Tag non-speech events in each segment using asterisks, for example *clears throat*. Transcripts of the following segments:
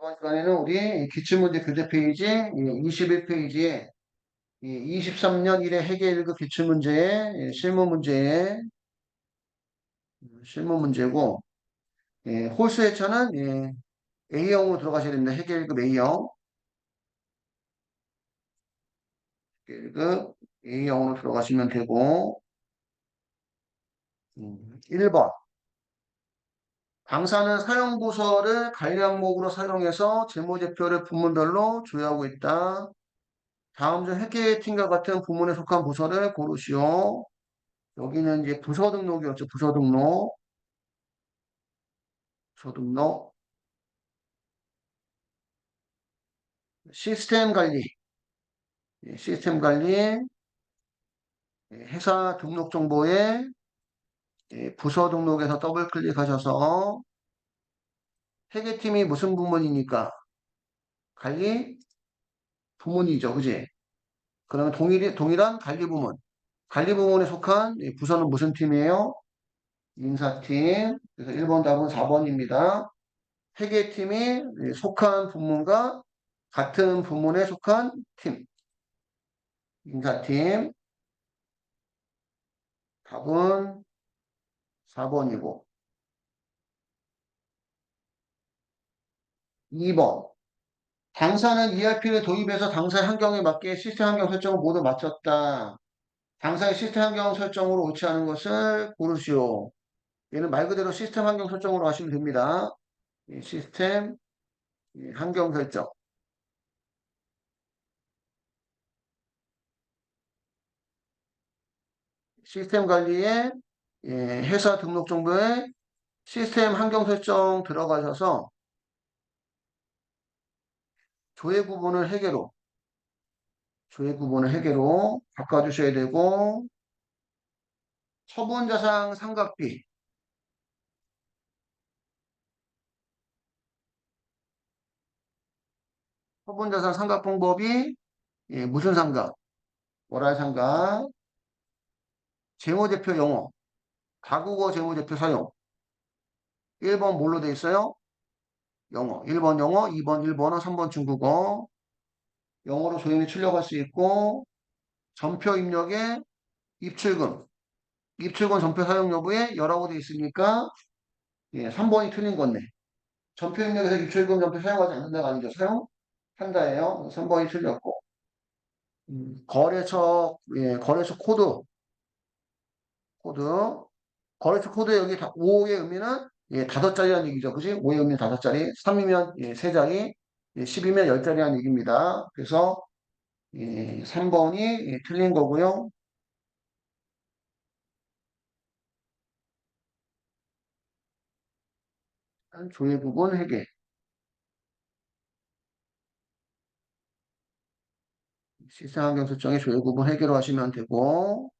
이번 시간에는 우리 기출문제 교재 페이지 21페이지에 23년 1회 회계 1급 기출문제의 실무 문제의 실무 문제고 예, 홀수 회차는 예, A형으로 들어가셔야 됩니다. 회계 1급 A형 회계 1급 A형으로 들어가시면 되고 음, 1번 강사는 사용 부서를 관리 항목으로 사용해서 재무제표를 부문별로 조회하고 있다. 다음 중 회계팀과 같은 부문에 속한 부서를 고르시오. 여기는 이제 부서 등록이었죠. 부서 등록. 부서 등록. 시스템 관리. 예, 시스템 관리. 예, 회사 등록 정보에 예, 부서 등록에서 더블 클릭하셔서 회계팀이 무슨 부문이니까 관리 부문이죠. 그지? 그러면 동일, 동일한 관리 부문. 관리 부문에 속한 부서는 무슨 팀이에요? 인사팀. 그래서 1번 답은 4번입니다. 회계팀이 속한 부문과 같은 부문에 속한 팀. 인사팀. 답은 4번이고. 2번. 당사는 ERP를 도입해서 당사의 환경에 맞게 시스템 환경 설정을 모두 마쳤다. 당사의 시스템 환경 설정으로 않은 것을 고르시오. 얘는 말 그대로 시스템 환경 설정으로 하시면 됩니다. 시스템 환경 설정. 시스템 관리에 회사 등록 정보에 시스템 환경 설정 들어가셔서 조회 구분을 해계로 조회 구분을 해계로 바꿔주셔야 되고 처분자상 삼각비 처분자상 삼각방법이 예, 무슨 삼각? 월할 삼각 재무대표 영어 가국어 재무대표 사용 1번 뭘로 돼 있어요? 영어. 1번 영어 2번 일본어 3번 중국어. 영어로 조용히 출력할 수 있고 전표 입력에 입출금. 입출금 전표 사용 여부에 열하고 돼 있으니까 예, 3번이 틀린 건데 전표 입력에서 입출금 전표 사용하지 않는다가 아니죠. 사용한다예요. 3번이 틀렸고. 음, 거래처 예, 거래처 코드. 코드. 거래처 코드 여기 5의 의미는 예, 다섯 자리라는 얘기죠. 그지? 5의 의미는 다섯 자리, 3이면 예, 세 자리, 예, 10이면 열 자리라는 얘기입니다. 그래서 예, 3번이 예, 틀린 거고요. 조회 부분 회계. 시스템 환경 설정의 조회 부분 회계로 하시면 되고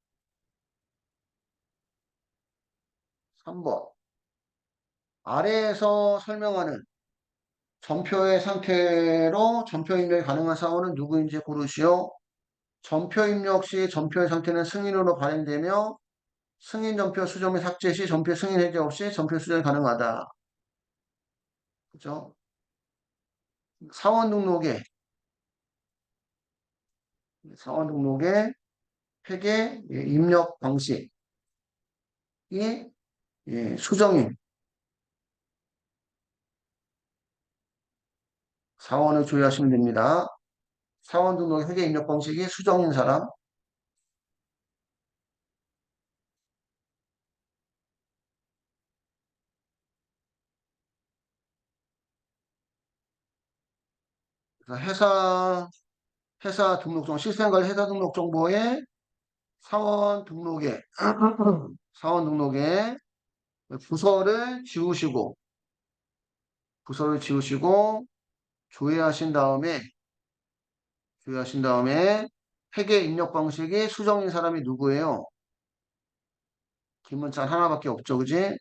3번 아래에서 설명하는 전표의 상태로 전표 입력이 가능한 사원은 누구인지 고르시오. 전표 입력 시 전표의 상태는 승인으로 발행되며 승인 전표 수정 및 삭제 시 전표 승인 해제 없이 전표 수정이 가능하다. 그죠? 사원 등록에 사원 등록에 회계 입력 방식이 예, 수정인 사원을 조회하시면 됩니다. 사원 등록 회계 입력 방식이 수정인 사람 회사 회사 등록정 관리 회사 등록 정보에 사원 등록에 사원 *clears throat* 등록에 부서를 지우시고 부서를 지우시고 조회하신 다음에 조회하신 다음에 회계 입력 방식이 수정인 사람이 누구예요? 김은찬 하나밖에 없죠, 그지?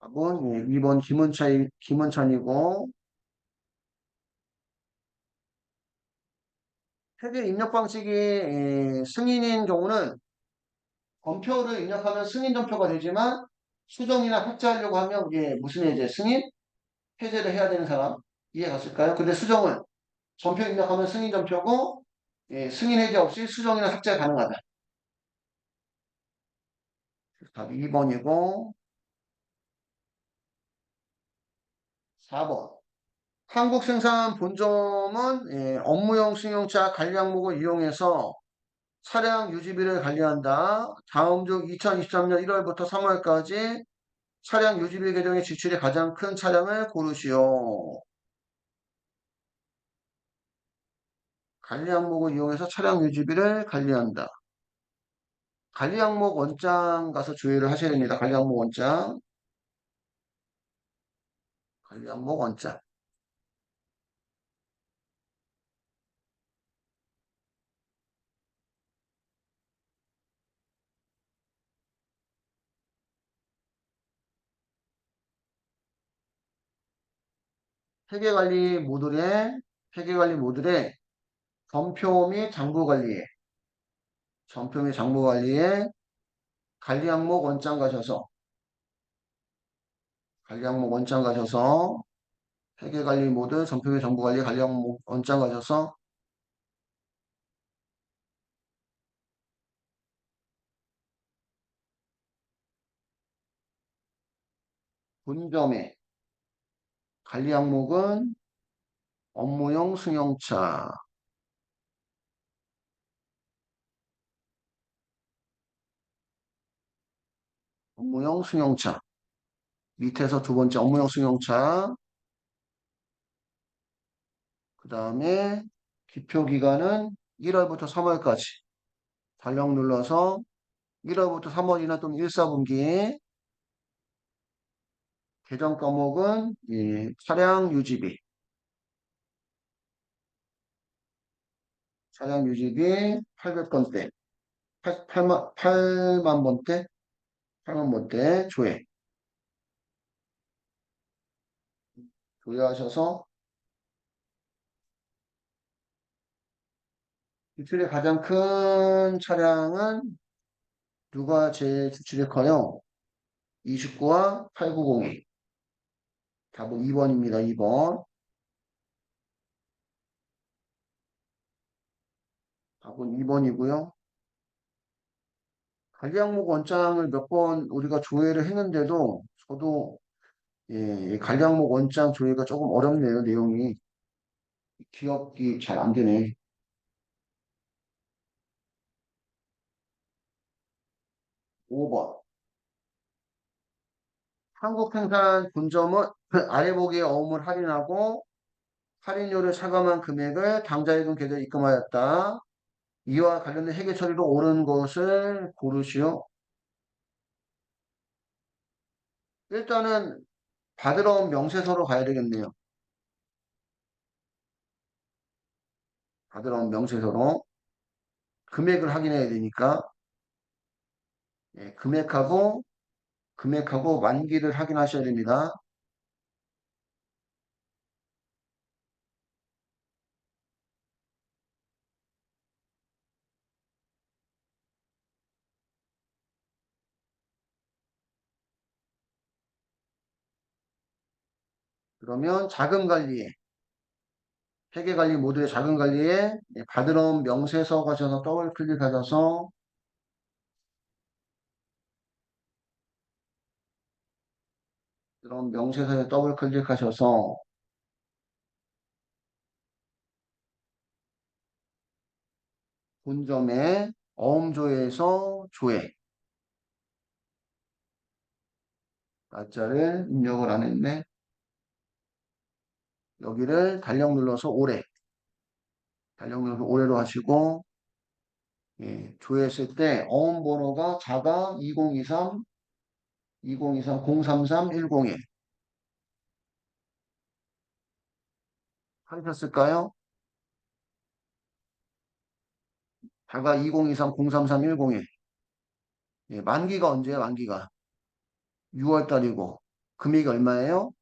답은 2번 김은찬, 김은찬이고 회계 입력 방식이 승인인 경우는 검표를 입력하면 승인 전표가 되지만 수정이나 삭제하려고 하면 이게 무슨 해제? 승인? 해제를 해야 되는 사람 이해 갔을까요? 근데 수정은 전표 입력하면 승인 전표고 예, 승인 해제 없이 수정이나 삭제 가능하다. 답 2번이고 4번 한국생산 본점은 예, 업무용 승용차 관리 항목을 이용해서 차량 유지비를 관리한다. 다음 중 2023년 1월부터 3월까지 차량 유지비 계정의 지출이 가장 큰 차량을 고르시오. 관리 항목을 이용해서 차량 유지비를 관리한다. 관리 항목 원장 가서 조회를 하셔야 됩니다. 관리 항목 원장. 관리 항목 원장. 회계관리 모듈에 회계관리 모듈에 전표 및 장부 관리에 전표 및 장부 관리에 관리 항목 원장 가셔서 관리 항목 원장 가셔서 회계 관리 모드 전표 및 정부 관리 관리 항목 원장 가셔서 본점의 관리 항목은 업무용 승용차. 업무용 승용차. 밑에서 두 번째 업무용 승용차. 그 다음에 기표 기간은 1월부터 3월까지. 달력 눌러서 1월부터 3월이나 또는 1, 4분기 계정 과목은 이 차량 유지비. 차량 유지비 800번대 8, 8만, 8만 번대 8만 번대 조회. 조회하셔서 지출이 가장 큰 차량은 누가 제일 지출이 커요? 29와 890이 답은 2번입니다. 2번. 답은 2번이고요. 관리 항목 원장을 몇 번 우리가 조회를 했는데도 저도 예, 관리 항목 원장 조회가 조금 어렵네요. 내용이 기억이 잘 안 되네. 5번. 한국생산 본점은 아래 보기의 어음을 할인하고 할인료를 차감한 금액을 당좌예금 계좌에 입금하였다. 이와 관련된 회계 처리로 옳은 것을 고르시오. 일단은 받으러 온 명세서로 가야 되겠네요. 받으러 온 명세서로 금액을 확인해야 되니까 예, 금액하고 금액하고 만기를 확인하셔야 됩니다. 그러면 자금 관리에 회계 관리 모드의 자금 관리에 예, 받으러 온 명세서 가셔서 더블 클릭하셔서 그럼 명세서에 더블 클릭하셔서 본점에 어음조회에서 조회 날짜를 입력을 안 했네. 여기를 달력 눌러서 올해 달력 눌러서 올해로 하시고 예, 조회했을 때 어음 번호가 자가 2023 2023 033 101 하셨을까요? 자가 2023 033 101 예, 만기가 언제예요? 만기가 6월달이고 금액이 얼마예요?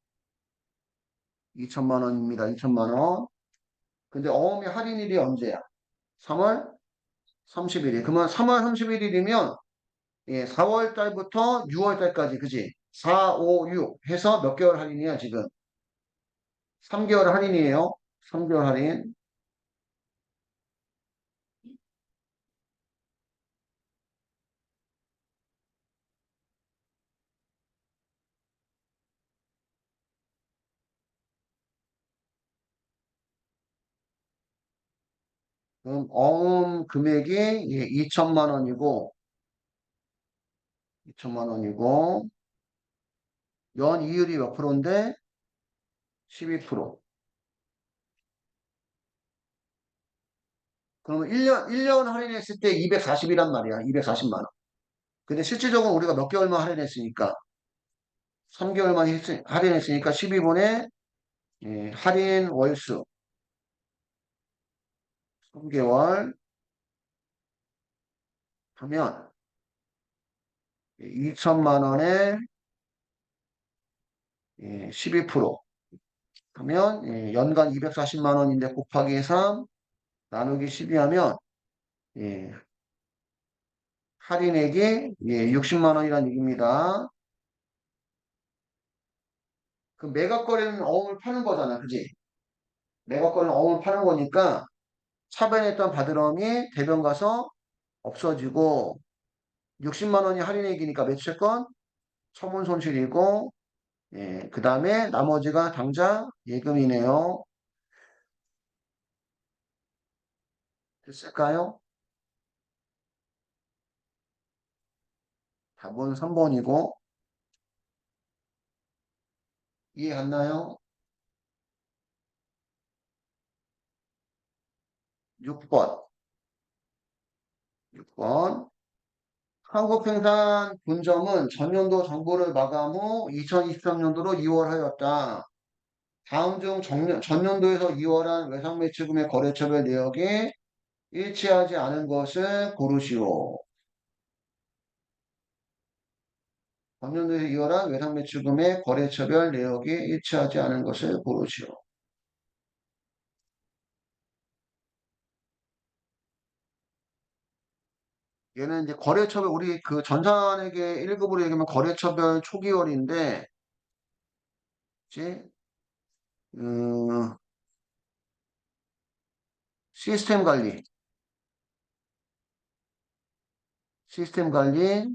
2천만 원입니다. 2천만 원. 근데 어음의 할인일이 언제야? 3월 31일. 그러면 3월 31일이면 예, 4월 달부터 6월 달까지, 그지? 4, 5, 6 해서 몇 개월 할인이야, 지금? 3개월 할인이에요. 3개월 할인. 그럼 어음 금액이 예, 2천만 원이고 2천만 원이고 연 이율이 몇 프로인데 12%. 그러면 1년 1년 할인했을 때 240이란 말이야. 240만 원. 근데 실질적으로 우리가 몇 개월만 할인했으니까 3개월만 했, 할인했으니까 12분의 예, 할인 월수 3개월 하면 2천만 원에 예, 12% 하면 예, 연간 240만 원인데 곱하기 3 나누기 12 하면 예, 할인액이 예, 60만 원이라는 얘기입니다. 그 매각거래는 어음을 파는 거잖아. 그지? 매각거래는 어음을 파는 거니까 차변했던 바드럼이 대변 가서 없어지고 60만 원이 할인액이니까 매출권 처분 손실이고 예, 그 다음에 나머지가 당장 예금이네요. 됐을까요? 답은 3번이고 이해 갔나요? 6번 6번 한국생산 분점은 전년도 정보를 마감 후 2023년도로 2월하였다. 다음 중 전년, 전년도에서 2월한 외상 매출금의 거래처별 내역이 일치하지 않은 것을 고르시오. 전년도에서 2월한 외상 매출금의 거래처별 내역이 일치하지 않은 것을 고르시오. 얘는 이제 거래처별 우리 그 전산에게 1급으로 얘기하면 거래처별 초기월인데 이제 음, 시스템 관리. 시스템 관리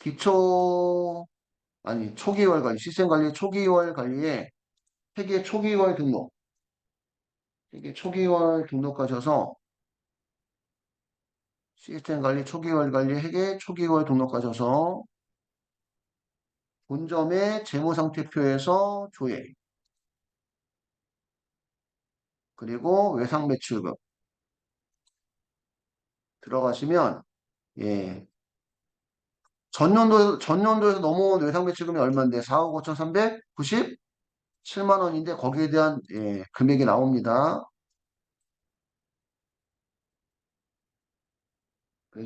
기초 아니 초기월 관리. 시스템 관리 초기월 관리에 회계 초기월 등록. 회계 초기월 등록하셔서 시스템 관리 초기월 관리 회계 초기월 등록하셔서 본점의 재무상태표에서 조회. 그리고 외상 매출금. 들어가시면 예. 전년도 전년도에서 넘어온 외상 매출금이 얼마인데? 4억 5,397만 원인데 거기에 대한 예, 금액이 나옵니다.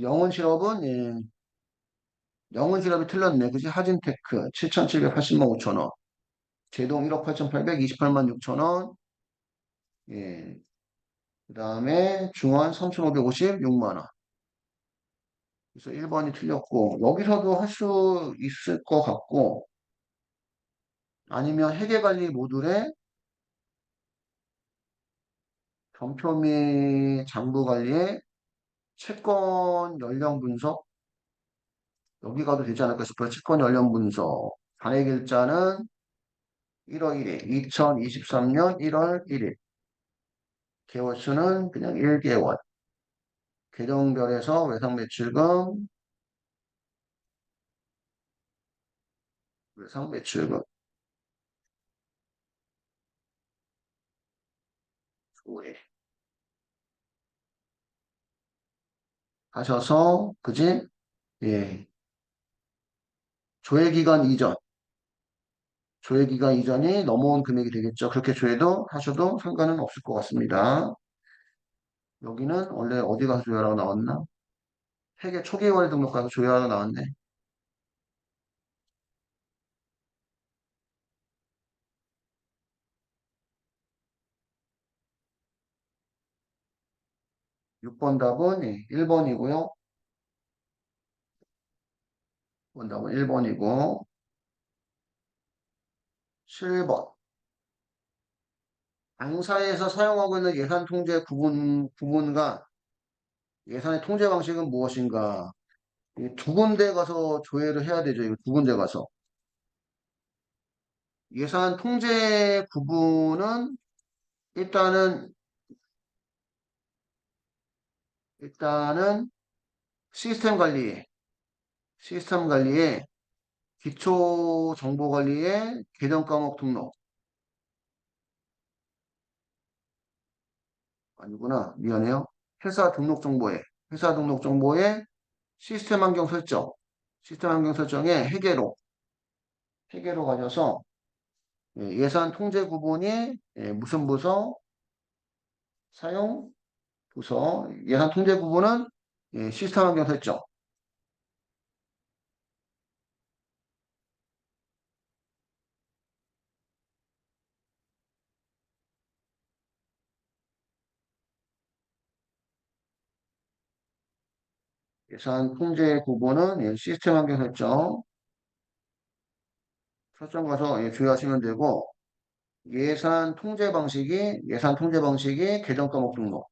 영혼 실업은 예, 영혼 실업이 틀렸네. 그지? 하진테크 7,780만 5천 원. 제동 1억 8,828만 6천 원. 예. 그 다음에 중환 3,556만 원. 그래서 1번이 틀렸고 여기서도 할 수 있을 것 같고 아니면 회계관리 모듈에 경표 및 장부 관리에 채권 연령 분석. 여기 가도 되지 않을까 싶어요. 채권 연령 분석. 단액일자는 1월 1일 2023년 1월 1일. 개월 수는 그냥 1개월. 계정별에서 외상 매출금 외상 매출금. 조회 하셔서 그지? 예. 조회기간 이전 조회기간 이전이 넘어온 금액이 되겠죠. 그렇게 조회도 하셔도 상관은 없을 것 같습니다. 여기는 원래 어디 가서 조회하라고 나왔나? 회계 초기월 등록 가서 조회하라고 나왔네. (6번) 답은 1번이고요. 원답은 1번이고 7번 당사에서 사용하고 있는 예산 통제 구분, 구분과 예산의 통제 방식은 무엇인가? 이두 군데 가서 조회를 해야 되죠. 두 군데 가서. 예산 통제 구분은 일단은 일단은 시스템 관리, 시스템 관리에 기초 정보 관리에 계정 과목 등록 아니구나 미안해요. 회사 등록 정보에 회사 등록 정보에 시스템 환경 설정 시스템 환경 설정에 회계로 회계로 가셔서 예, 예산 통제 구분이 예, 무슨 부서 사용 부서 예산 통제 구분은 예, 시스템 환경 설정. 예산 통제 구분은 예, 시스템 환경 설정. 설정 가서 예, 주의하시면 되고 예산 통제 방식이 예산 통제 방식이 계정 과목 등록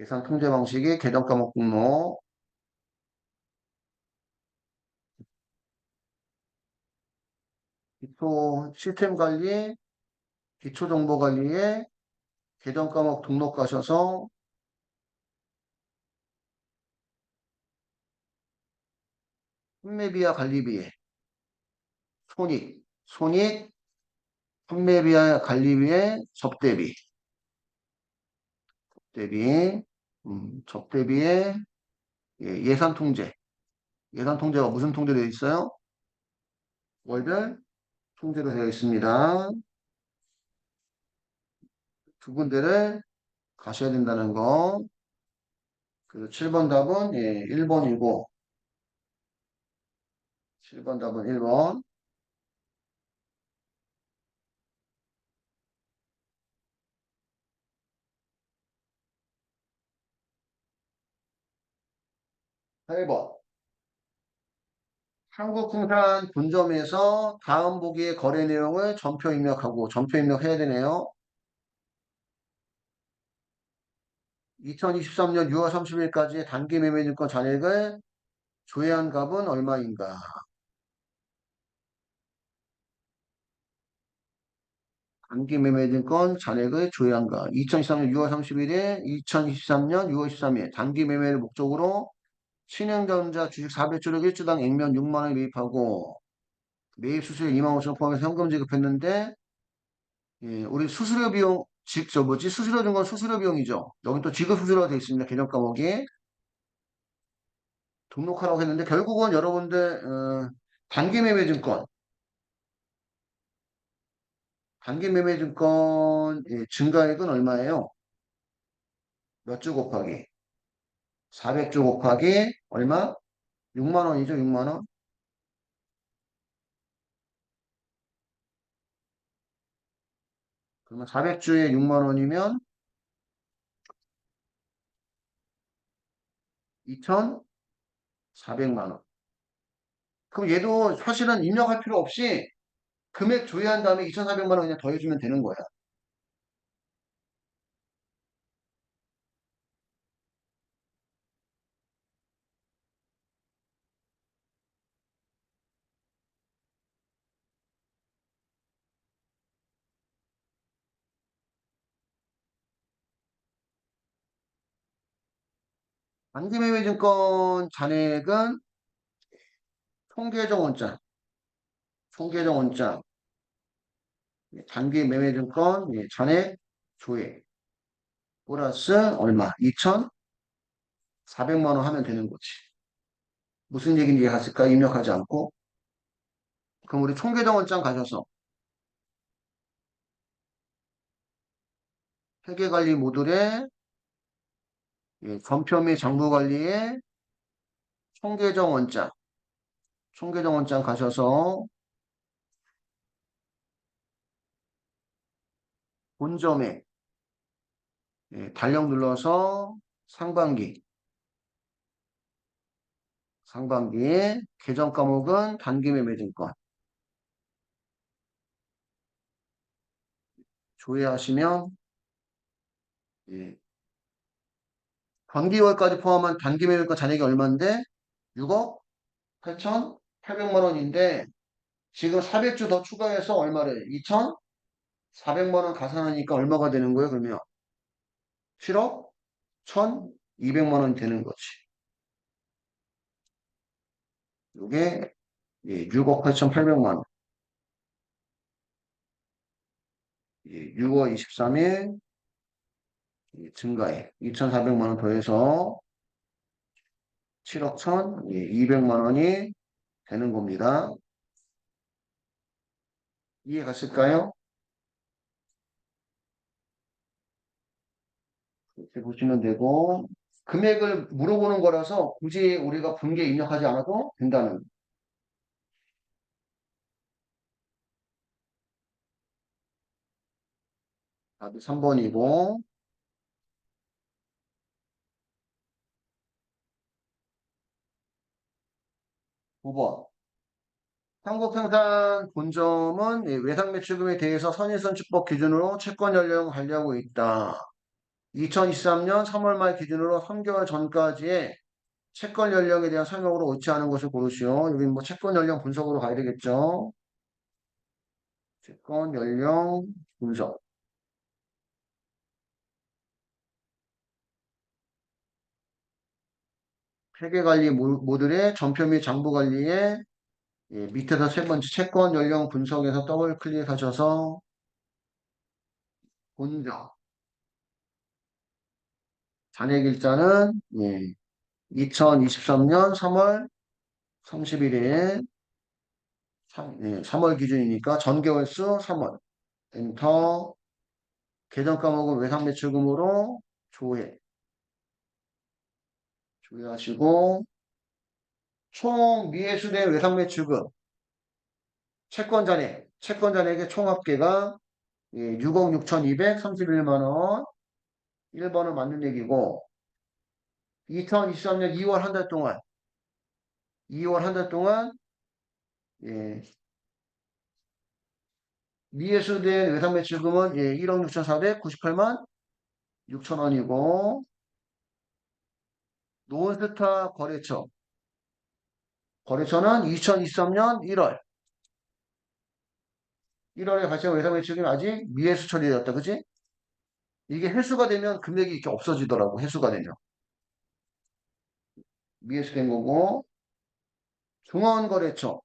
예산 통제 방식이 계정 과목 등록 기초 시스템 관리 기초 정보 관리에 계정 과목 등록 가셔서 판매비와 관리비에 손익 손익 판매비와 관리비의 접대비. 접대비 음, 접대비의 예, 예산 통제 예산 통제가 무슨 통제되어 있어요? 월별 통제로 되어 있습니다. 두 군데를 가셔야 된다는 거. 그 7번 답은 예, 1번이고 7번 답은 1번. 팔번 한국생산 본점에서 다음 보기의 거래 내용을 전표 입력하고 전표 입력해야 되네요. 2023년 6월 30일까지 단기 매매증권 잔액을 조회한 값은 얼마인가? 단기 매매증권 잔액을 조회한 값. 2023년 6월 31일, 2023년 6월 13일 단기 매매를 목적으로 신흥전자 주식 400주를 1주당 액면 6만원 매입하고 매입 수수료 2만 5천 원 포함해서 현금 지급했는데 예, 우리 수수료 비용 즉, 저 뭐지? 수수료 준 건 수수료 비용이죠. 여기 또 지급 수수료가 되어 있습니다. 개정 과목이. 등록하라고 했는데 결국은 여러분들 어, 단기 매매 증권 단기 매매 증권 예, 증가액은 얼마예요? 몇 주 곱하기 400주 곱하기 얼마? 6만 원이죠. 6만 원. 그러면 400주에 6만 원이면 2,400만 원. 그럼 얘도 사실은 입력할 필요 없이 금액 조회한 다음에 2,400만 원 그냥 더해주면 되는 거야. 단기매매증권 잔액은 총계정 원장, 총계정 원장, 단기 매매증권 예, 잔액 조회 플러스 얼마? 2,400만 원 하면 되는 거지. 무슨 얘기인지 이해하실까? 입력하지 않고. 그럼 우리 총계정 원장 가셔서 회계관리 모듈에 예, 전표 및 장부 관리에 총계정 원장, 총계정 원장 가셔서 본점에 예, 달력 눌러서 상반기. 상반기 계정 과목은 단기 매 매진권. 조회하시면 예. 반기월까지 포함한 단기 매매권 잔액이 얼마인데 6억 8,800만 원인데 지금 400주 더 추가해서 얼마를 2,400만 원 가산하니까 얼마가 되는 거예요 그러면 7억 1,200만 원이 되는 거지. 이게 6억 8,800만 원. 6월 23일 증가에 2,400만 원 더해서 7억 1,200만 원이 되는 겁니다. 이해 갔을까요? 이렇게 보시면 되고 금액을 물어보는 거라서 굳이 우리가 분계 입력하지 않아도 된다는 답이 3번이고 9번 한국생산 본점은 외상 매출금에 대해서 선인선출법 기준으로 채권 연령 관리하고 있다. 2023년 3월 말 기준으로 3개월 전까지의 채권 연령에 대한 설명으로 옳지 않은 것을 고르시오. 여기 뭐 채권 연령 분석으로 가야 되겠죠. 채권 연령 분석. 회계관리 모듈의 전표 및 장부 관리에 예, 밑에서 세 번째 채권 연령 분석에서 더블 클릭하셔서 본적. 잔액 일자는 예, 2023년 3월 31일 3, 예, 3월 기준이니까 전개월수 3월. 엔터 계정 과목은 외상 매출금으로 조회 조회하시고 총 미해수된 외상 매출금 채권 잔액 채권 잔액의 총합계가 예, 6억 6,231만 원. 1번은 맞는 얘기고 2023년 2월 한 달 동안 2월 한 달 동안 예, 미해수된 외상 매출금은 예, 1억 6,498만 6천 원이고 노원스타 거래처. 거래처는 2023년 1월. 1월에 발생 외상 매출금이 아직 미해수 처리되었다. 그지? 이게 회수가 되면 금액이 이렇게 없어지더라고. 회수가 되면. 미해수된 거고 중원거래처.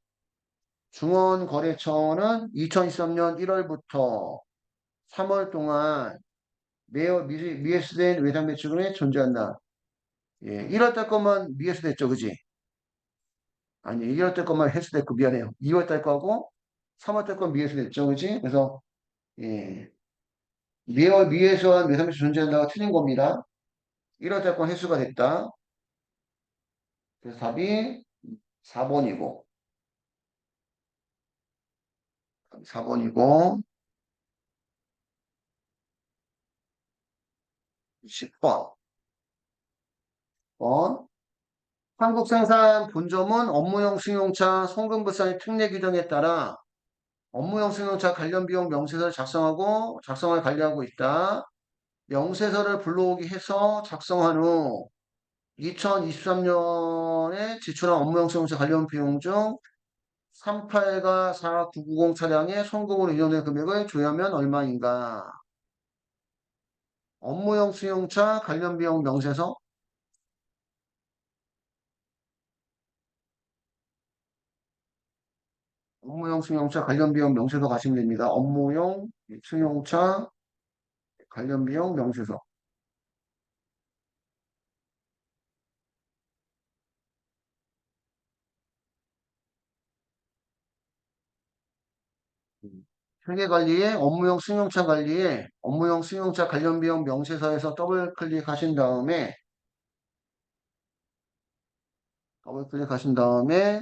중원거래처는 2023년 1월부터 3월 동안 매어 미해수된 외상 매출금이 존재한다. 예, 1월달 것만 미해수됐죠, 그지? 아니, 1월달 것만 회수됐고 미안해요. 2월달 거하고 3월달 건 미해수됐죠, 그지? 그래서 예, 미월 미해수한 외상매출 존재한다가 틀린 겁니다. 1월달 건 회수가 됐다. 그래서 답이 4번이고 4번이고 10번 번 한국생산 본점은 업무용 승용차 송금부산의 특례 규정에 따라 업무용 승용차 관련 비용 명세서를 작성하고 작성을 관리하고 있다. 명세서를 불러오기 해서 작성한 후 2023년에 지출한 업무용 승용차 관련 비용 중 38과 4990 차량의 송금으로 인정된 금액을 조회하면 얼마인가? 업무용 승용차 관련 비용 명세서 업무용 승용차 관련 비용 명세서 가시면 됩니다. 업무용 승용차 관련 비용 명세서 회계관리에 업무용 승용차 관리에 업무용 승용차 관련 비용 명세서에서 더블 클릭하신 다음에 더블 클릭하신 다음에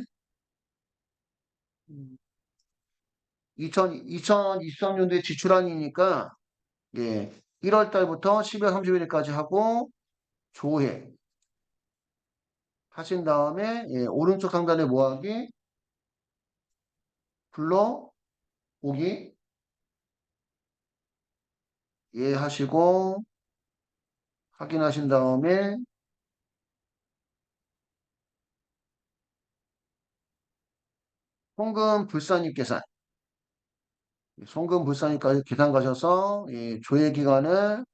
2000, 2023년도에 지출안이니까 예, 1월 달부터 12월 31일까지 하고 조회 하신 다음에 예, 오른쪽 상단에 뭐하기? 불러 오기? 예 하시고 확인하신 다음에 송금 불산입 계산 송금 불산입까지 계산 가셔서 예, 조회 기간을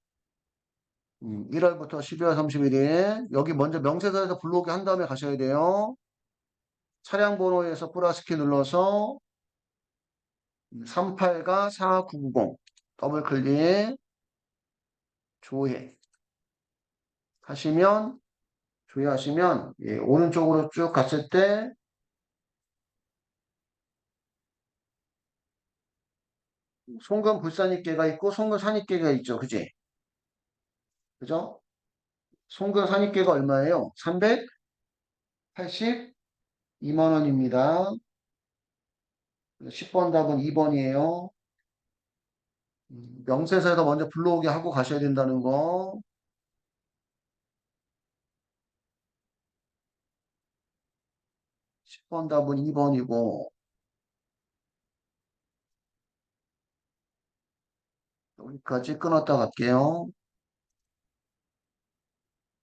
1월부터 12월 31일 여기 먼저 명세서에서 불러오게 한 다음에 가셔야 돼요. 차량 번호에서 플러스 키 눌러서 38가 4990 더블 클릭 조회 하시면 조회하시면 예, 오른쪽으로 쭉 갔을 때 송금 불산입계가 있고 송금 산입계가 있죠. 그지? 그죠? 송금 산입계가 얼마예요? 382만 원입니다. 10번 답은 2번이에요. 명세서에서 먼저 불러오게 하고 가셔야 된다는 거. 10번 답은 2번이고 여기까지 끊었다 갈게요.